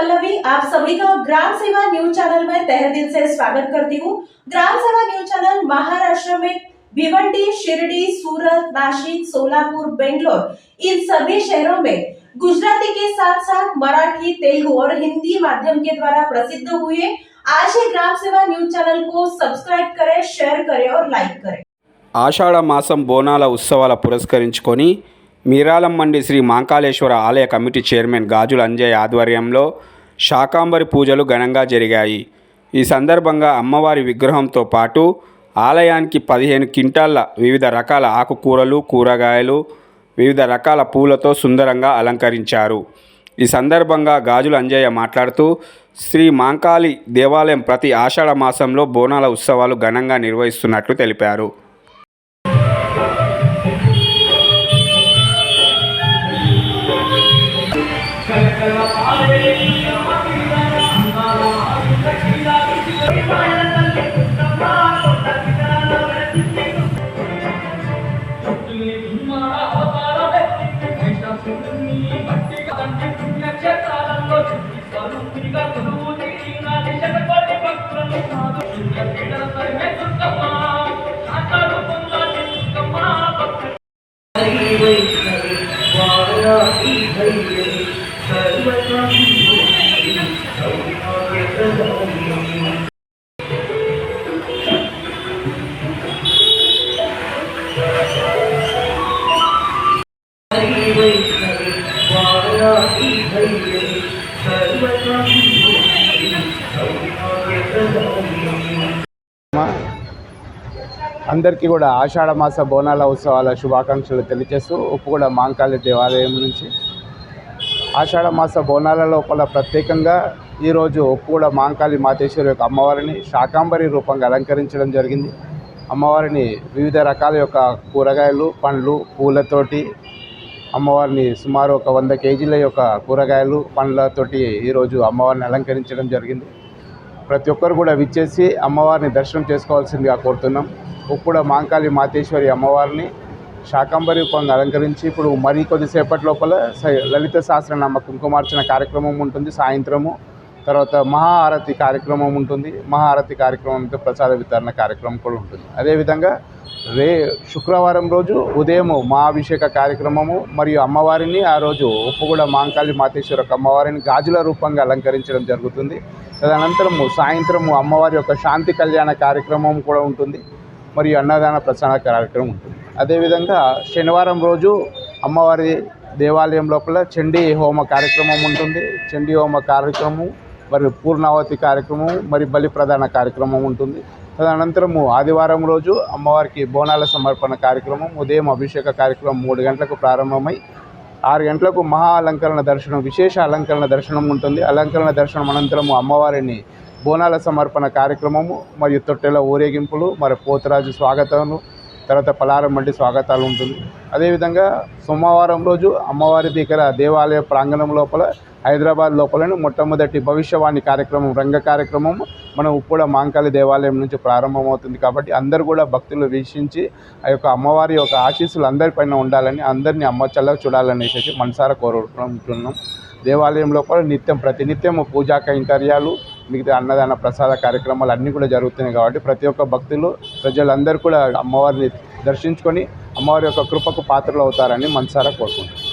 पल्लवी आप सभी का ग्राम सेवा न्यूज चैनल में तहे दिल से स्वागत करती हूँ ग्राम सेवा न्यूज चैनल महाराष्ट्र में भिवंडी शिरडी सूरत नासिक सोलापुर बेंगलोर इन सभी शहरों में गुजराती के साथ साथ मराठी तेलुगु और हिंदी माध्यम के द्वारा प्रसिद्ध हुए आज ही ग्राम सेवा न्यूज चैनल को सब्सक्राइब करें शेयर करें और लाइक करें ఆషాఢ మాసం బోనాల ఉత్సవాల పురస్కరించుకొని మీరాలమ్మండి శ్రీ మాంకాళేశ్వర ఆలయ కమిటీ చైర్మన్ గాజుల అంజయ్ ఆధ్వర్యంలో శాకాంబరి పూజలు ఘనంగా జరిగాయి. ఈ సందర్భంగా అమ్మవారి విగ్రహంతో పాటు ఆలయానికి పదిహేను క్వింటాళ్ళ వివిధ రకాల ఆకుకూరలు కూరగాయలు వివిధ రకాల పూలతో సుందరంగా అలంకరించారు. ఈ సందర్భంగా గాజుల అంజయ్య మాట్లాడుతూ శ్రీ మాంకాళి దేవాలయం ప్రతి ఆషాఢ మాసంలో బోనాల ఉత్సవాలు ఘనంగా నిర్వహిస్తున్నట్లు తెలిపారు. అందరికీ కూడా ఆషాఢమాస బోనాల ఉత్సవాల శుభాకాంక్షలు తెలియజేస్తూ ఉప్పుగూడ మాంకాళి దేవాలయం నుంచి ఆషాఢ మాస బోనాల లోపల ప్రత్యేకంగా ఈరోజు ఉప్పుగూడ మాంకాళి మాతేశ్వరి యొక్క అమ్మవారిని శాకాంబరి రూపంగా అలంకరించడం జరిగింది. అమ్మవారిని వివిధ రకాల యొక్క కూరగాయలు పండ్లు పూలతోటి అమ్మవారిని సుమారు ఒక వంద కేజీల యొక్క కూరగాయలు పండ్లతోటి ఈరోజు అమ్మవారిని అలంకరించడం జరిగింది. ప్రతి ఒక్కరు కూడా విచ్చేసి అమ్మవారిని దర్శనం చేసుకోవాల్సిందిగా కోరుతున్నాం. ఉప్పుడ మాంకాళి మాతేశ్వరి అమ్మవారిని శాకంబరి రూపంగా అలంకరించి ఇప్పుడు మరి కొద్దిసేపటి లోపల స- లలిత సహస్రనామ కుంకుమార్చన కార్యక్రమం ఉంటుంది. సాయంత్రము తర్వాత మహాహారతి కార్యక్రమం ఉంటుంది. మహాహారతి కార్యక్రమంతో ప్రసాద వితరణ కార్యక్రమం కూడా ఉంటుంది. అదేవిధంగా రే శుక్రవారం రోజు ఉదయం మహాభిషేక కార్యక్రమము మరియు అమ్మవారిని ఆ రోజు ఉప్పుగూడ మాంకాళి మాతేశ్వర అమ్మవారిని గాజుల రూపంగా అలంకరించడం జరుగుతుంది. తదనంతరము సాయంత్రము అమ్మవారి యొక్క శాంతి కళ్యాణ కార్యక్రమం కూడా ఉంటుంది. మరియు అన్నదాన ప్రసాద కార్యక్రమం ఉంటుంది. అదేవిధంగా శనివారం రోజు అమ్మవారి దేవాలయం లోపల చండీ హోమ కార్యక్రమం ఉంటుంది. చండీ హోమ కార్యక్రమం మరియు పూర్ణావతి కార్యక్రమం మరి బలి ప్రధాన కార్యక్రమం ఉంటుంది. తదనంతరము ఆదివారం రోజు అమ్మవారికి బోనాల సమర్పణ కార్యక్రమం ఉదయం అభిషేక కార్యక్రమం మూడు గంటలకు ప్రారంభమై ఆరు గంటలకు మహా అలంకరణ దర్శనం విశేష అలంకరణ దర్శనం ఉంటుంది. అలంకరణ దర్శనం అనంతరము అమ్మవారిని బోనాల సమర్పణ కార్యక్రమము మరియు తొట్టెల ఊరేగింపులు మరి పోతురాజు స్వాగతము తర్వాత పలారం వంటి స్వాగతాలు ఉంటుంది. అదేవిధంగా సోమవారం రోజు అమ్మవారి దగ్గర దేవాలయ ప్రాంగణం లోపల హైదరాబాద్ లోపలను మొట్టమొదటి భవిష్యవాణి కార్యక్రమం రంగ కార్యక్రమం మనం ఉప్పుడ మాంకాళి దేవాలయం నుంచి ప్రారంభమవుతుంది. కాబట్టి అందరూ కూడా భక్తులు వీక్షించి ఆ యొక్క అమ్మవారి యొక్క ఆశీస్సులు అందరిపైన ఉండాలని అందరినీ అమ్మ చల్లగా చూడాలనేసి మనసారా కోరుకుంటున్నాం. దేవాలయం లోపల నిత్యం ప్రతినిత్యం పూజా కైంకర్యాలు మిగతా అన్నదాన ప్రసాద కార్యక్రమాలు అన్నీ కూడా జరుగుతున్నాయి కాబట్టి ప్రతి ఒక్క భక్తులు ప్రజలందరూ కూడా అమ్మవారిని దర్శించుకొని అమ్మవారి యొక్క కృపకు పాత్రలు అవుతారని మనసారా కోరుకుంటున్నాను